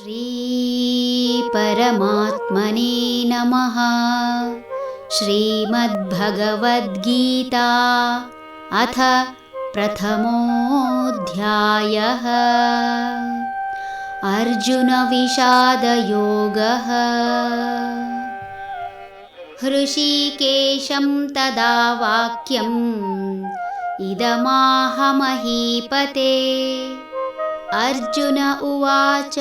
श्रीपरमात्मने नमः। श्रीमद्भगवद्गीता अथ प्रथमोऽध्यायः। अर्जुनविषादयोगः। हृषीकेशं तदा वाक्यम् इदमाहमहीपते अर्जुन उवाच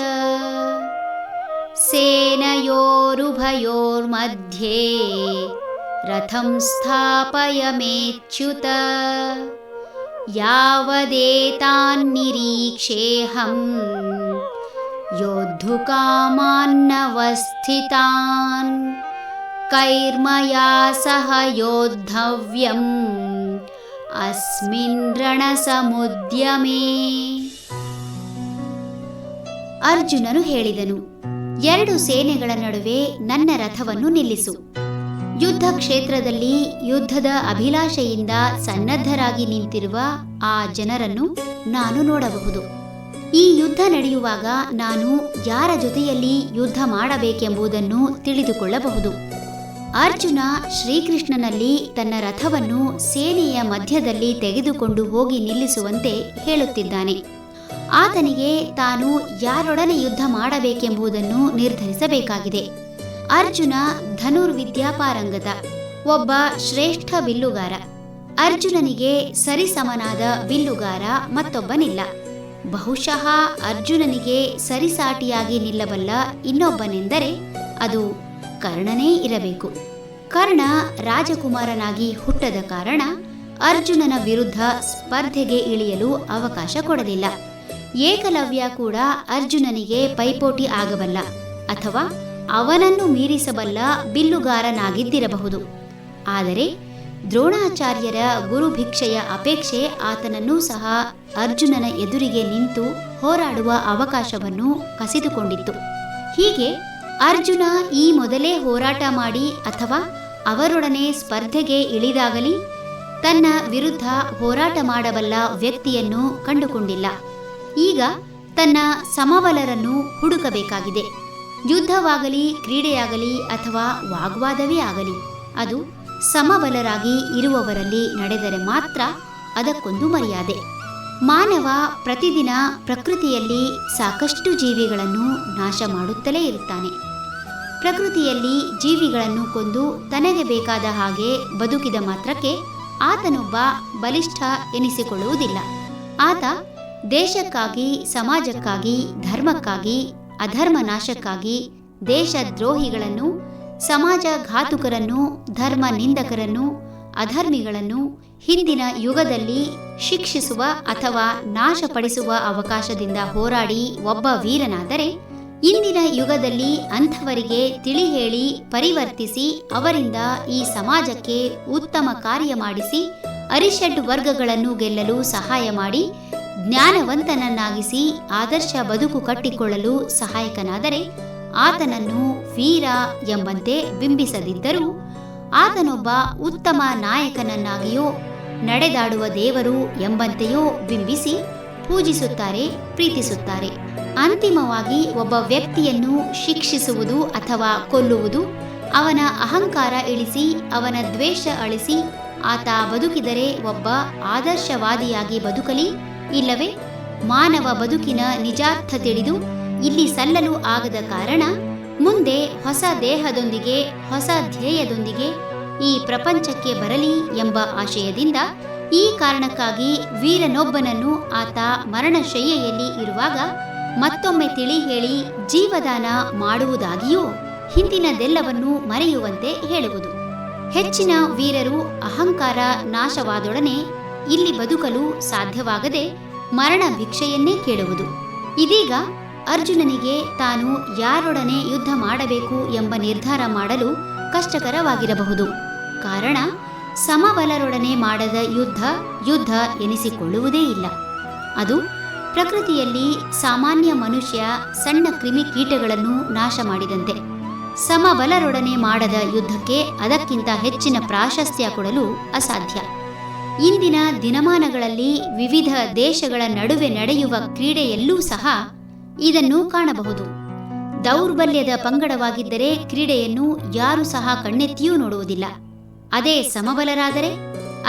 सेनयोरुभयोर्मध्ये रथं स्थापयमेच्युत यावदेतान्निरीक्षेऽहम् योद्धुकामान्नवस्थितान्। कैर्मया सह योद्धव्यम् अस्मिन् रणसमुद्यमे। ಅರ್ಜುನನು ಹೇಳಿದನು, ಎರಡು ಸೇನೆಗಳ ನಡುವೆ ನನ್ನ ರಥವನ್ನು ನಿಲ್ಲಿಸು. ಯುದ್ಧ ಕ್ಷೇತ್ರದಲ್ಲಿ ಯುದ್ಧದ ಅಭಿಲಾಷೆಯಿಂದ ಸನ್ನದ್ಧರಾಗಿ ನಿಂತಿರುವ ಆ ಜನರನ್ನು ನಾನು ನೋಡಬಹುದು. ಈ ಯುದ್ಧ ನಡೆಯುವಾಗ ನಾನು ಯಾರ ಜೊತೆಯಲ್ಲಿ ಯುದ್ಧ ಮಾಡಬೇಕೆಂಬುದನ್ನು ತಿಳಿದುಕೊಳ್ಳಬಹುದು. ಅರ್ಜುನ ಶ್ರೀಕೃಷ್ಣನಲ್ಲಿ ತನ್ನ ರಥವನ್ನು ಸೇನೆಯ ಮಧ್ಯದಲ್ಲಿ ತೆಗೆದುಕೊಂಡು ಹೋಗಿ ನಿಲ್ಲಿಸುವಂತೆ ಹೇಳುತ್ತಿದ್ದಾನೆ. ಆತನಿಗೆ ತಾನು ಯಾರೊಡನೆ ಯುದ್ಧ ಮಾಡಬೇಕೆಂಬುದನ್ನು ನಿರ್ಧರಿಸಬೇಕಾಗಿದೆ. ಅರ್ಜುನ ಧನುರ್ವಿದ್ಯಾಪಾರಂಗದ ಒಬ್ಬ ಶ್ರೇಷ್ಠ ಬಿಲ್ಲುಗಾರ. ಅರ್ಜುನನಿಗೆ ಸರಿಸಮನಾದ ಬಿಲ್ಲುಗಾರ ಮತ್ತೊಬ್ಬನಿಲ್ಲ. ಬಹುಶಃ ಅರ್ಜುನನಿಗೆ ಸರಿಸಾಟಿಯಾಗಿ ನಿಲ್ಲಬಲ್ಲ ಇನ್ನೊಬ್ಬನೆಂದರೆ ಅದು ಕರ್ಣನೇ ಇರಬೇಕು. ಕರ್ಣ ರಾಜಕುಮಾರನಾಗಿ ಹುಟ್ಟದ ಕಾರಣ ಅರ್ಜುನನ ವಿರುದ್ಧ ಸ್ಪರ್ಧೆಗೆ ಇಳಿಯಲು ಅವಕಾಶ ಕೊಡಲಿಲ್ಲ. ಏಕಲವ್ಯ ಕೂಡ ಅರ್ಜುನನಿಗೆ ಪೈಪೋಟಿ ಆಗಬಲ್ಲ ಅಥವಾ ಅವನನ್ನು ಮೀರಿಸಬಲ್ಲ ಬಿಲ್ಲುಗಾರನಾಗಿದ್ದಿರಬಹುದು. ಆದರೆ ದ್ರೋಣಾಚಾರ್ಯರ ಗುರುಭಿಕ್ಷೆಯ ಅಪೇಕ್ಷೆ ಆತನನ್ನೂ ಸಹ ಅರ್ಜುನನ ಎದುರಿಗೆ ನಿಂತು ಹೋರಾಡುವ ಅವಕಾಶವನ್ನು ಕಸಿದುಕೊಂಡಿತ್ತು. ಹೀಗೆ ಅರ್ಜುನ ಈ ಮೊದಲೇ ಹೋರಾಟ ಮಾಡಿ ಅಥವಾ ಅವರೊಡನೆ ಸ್ಪರ್ಧೆಗೆ ಇಳಿದಾಗಲಿ ತನ್ನ ವಿರುದ್ಧ ಹೋರಾಟ ಮಾಡಬಲ್ಲ ವ್ಯಕ್ತಿಯನ್ನು ಕಂಡುಕೊಂಡಿಲ್ಲ. ಈಗ ತನ್ನ ಸಮಬಲರನ್ನು ಹುಡುಕಬೇಕಾಗಿದೆ. ಯುದ್ಧವಾಗಲಿ, ಕ್ರೀಡೆಯಾಗಲಿ ಅಥವಾ ವಾಗ್ವಾದವೇ ಆಗಲಿ, ಅದು ಸಮಬಲರಾಗಿ ಇರುವವರಲ್ಲಿ ನಡೆದರೆ ಮಾತ್ರ ಅದಕ್ಕೊಂದು ಮರ್ಯಾದೆ. ಮಾನವ ಪ್ರತಿದಿನ ಪ್ರಕೃತಿಯಲ್ಲಿ ಸಾಕಷ್ಟು ಜೀವಿಗಳನ್ನು ನಾಶ ಮಾಡುತ್ತಲೇ ಇರುತ್ತಾನೆ. ಪ್ರಕೃತಿಯಲ್ಲಿ ಜೀವಿಗಳನ್ನು ಕೊಂದು ತನಗೆ ಬೇಕಾದ ಹಾಗೆ ಬದುಕಿದ ಮಾತ್ರಕ್ಕೆ ಆತನೊಬ್ಬ ಬಲಿಷ್ಠ ಎನಿಸಿಕೊಳ್ಳುವುದಿಲ್ಲ. ಆತ ದೇಶಕ್ಕಾಗಿ, ಸಮಾಜಕ್ಕಾಗಿ, ಧರ್ಮಕ್ಕಾಗಿ ಅಧರ್ಮ ನಾಶಕ್ಕಾಗಿ ದೇಶದ್ರೋಹಿಗಳನ್ನು ಸಮಾಜ ಘಾತುಕರನ್ನು ಧರ್ಮ ನಿಂದಕರನ್ನು ಅಧರ್ಮಿಗಳನ್ನು ಹಿಂದಿನ ಯುಗದಲ್ಲಿ ಶಿಕ್ಷಿಸುವ ಅಥವಾ ನಾಶಪಡಿಸುವ ಅವಕಾಶದಿಂದ ಹೋರಾಡಿ ಒಬ್ಬ ವೀರನಾದರೆ, ಇಂದಿನ ಯುಗದಲ್ಲಿ ಅಂಥವರಿಗೆ ತಿಳಿ ಹೇಳಿ ಪರಿವರ್ತಿಸಿ ಅವರಿಂದ ಈ ಸಮಾಜಕ್ಕೆ ಉತ್ತಮ ಕಾರ್ಯ ಮಾಡಿಸಿ ಅರಿಷಡ್ ವರ್ಗಗಳನ್ನು ಗೆಲ್ಲಲು ಸಹಾಯ ಮಾಡಿ ಜ್ಞಾನವಂತನನ್ನಾಗಿಸಿ ಆದರ್ಶ ಬದುಕು ಕಟ್ಟಿಕೊಳ್ಳಲು ಸಹಾಯಕನಾದರೆ ಆತನನ್ನು ವೀರ ಎಂಬಂತೆ ಬಿಂಬಿಸದಿದ್ದರೂ ಆತನೊಬ್ಬ ಉತ್ತಮ ನಾಯಕನನ್ನಾಗಿಯೋ ನಡೆದಾಡುವ ದೇವರು ಎಂಬಂತೆಯೋ ಬಿಂಬಿಸಿ ಪೂಜಿಸುತ್ತಾರೆ, ಪ್ರೀತಿಸುತ್ತಾರೆ. ಅಂತಿಮವಾಗಿ ಒಬ್ಬ ವ್ಯಕ್ತಿಯನ್ನು ಶಿಕ್ಷಿಸುವುದು ಅಥವಾ ಕೊಲ್ಲುವುದು ಅವನ ಅಹಂಕಾರ ಇಳಿಸಿ ಅವನ ದ್ವೇಷ ಅಳಿಸಿ ಆತ ಬದುಕಿದರೆ ಒಬ್ಬ ಆದರ್ಶವಾದಿಯಾಗಿ ಬದುಕಲಿ ಇಲ್ಲವೇ? ಮಾನವ ಬದುಕಿನ ನಿಜಾರ್ಥ ತಿಳಿದು ಇಲ್ಲಿ ಸಲ್ಲಲು ಆಗದ ಕಾರಣ ಮುಂದೆ ಹೊಸ ದೇಹದೊಂದಿಗೆ, ಹೊಸ ಧ್ಯೇಯದೊಂದಿಗೆ ಈ ಪ್ರಪಂಚಕ್ಕೆ ಬರಲಿ ಎಂಬ ಆಶಯದಿಂದ ಈ ಕಾರಣಕ್ಕಾಗಿ ವೀರನೊಬ್ಬನನ್ನು ಆತ ಮರಣಶಯ್ಯೆಯಲ್ಲಿ ಇರುವಾಗ ಮತ್ತೊಮ್ಮೆ ತಿಳಿ ಹೇಳಿ ಜೀವದಾನ ಮಾಡುವುದಾಗಿಯೂ ಹಿಂದಿನದೆಲ್ಲವನ್ನೂ ಮರೆಯುವಂತೆ ಹೇಳುವುದು. ಹೆಚ್ಚಿನ ವೀರರು ಅಹಂಕಾರ ನಾಶವಾದೊಡನೆ ಇಲ್ಲಿ ಬದುಕಲು ಸಾಧ್ಯವಾಗದೆ ಮರಣ ಭಿಕ್ಷೆಯನ್ನೇ ಕೇಳುವುದು. ಇದೀಗ ಅರ್ಜುನನಿಗೆ ತಾನು ಯಾರೊಡನೆ ಯುದ್ಧ ಮಾಡಬೇಕು ಎಂಬ ನಿರ್ಧಾರ ಮಾಡಲು ಕಷ್ಟಕರವಾಗಿರಬಹುದು. ಕಾರಣ ಸಮಬಲರೊಡನೆ ಮಾಡದ ಯುದ್ಧ ಯುದ್ಧ ಎನಿಸಿಕೊಳ್ಳುವುದೇ ಇಲ್ಲ. ಅದು ಪ್ರಕೃತಿಯಲ್ಲಿ ಸಾಮಾನ್ಯ ಮನುಷ್ಯ ಸಣ್ಣ ಕ್ರಿಮಿಕೀಟಗಳನ್ನು ನಾಶ ಮಾಡಿದಂತೆ. ಸಮಬಲರೊಡನೆ ಮಾಡದ ಯುದ್ಧಕ್ಕೆ ಅದಕ್ಕಿಂತ ಹೆಚ್ಚಿನ ಪ್ರಾಶಸ್ತ್ಯ ಕೊಡಲು ಅಸಾಧ್ಯ. ಇಂದಿನ ದಿನಮಾನಗಳಲ್ಲಿ ವಿವಿಧ ದೇಶಗಳ ನಡುವೆ ನಡೆಯುವ ಕ್ರೀಡೆಯಲ್ಲೂ ಸಹ ಇದನ್ನು ಕಾಣಬಹುದು. ದೌರ್ಬಲ್ಯದ ಪಂಗಡವಾಗಿದ್ದರೆ ಕ್ರೀಡೆಯನ್ನು ಯಾರು ಸಹ ಕಣ್ಣೆತ್ತಿಯೂ ನೋಡುವುದಿಲ್ಲ. ಅದೇ ಸಮಬಲರಾದರೆ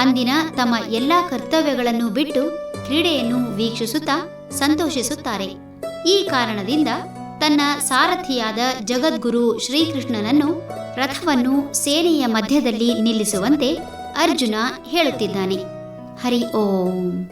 ಅಂದಿನ ತಮ್ಮ ಎಲ್ಲಾ ಕರ್ತವ್ಯಗಳನ್ನು ಬಿಟ್ಟು ಕ್ರೀಡೆಯನ್ನು ವೀಕ್ಷಿಸುತ್ತಾ ಸಂತೋಷಿಸುತ್ತಾರೆ. ಈ ಕಾರಣದಿಂದ ತನ್ನ ಸಾರಥಿಯಾದ ಜಗದ್ಗುರು ಶ್ರೀಕೃಷ್ಣನನ್ನು ರಥವನ್ನು ಸೇನೆಯ ಮಧ್ಯದಲ್ಲಿ ನಿಲ್ಲಿಸುವಂತೆ ಅರ್ಜುನ ಹೇಳುತ್ತಿದ್ದಾನೆ. ಹರಿ ಓಂ.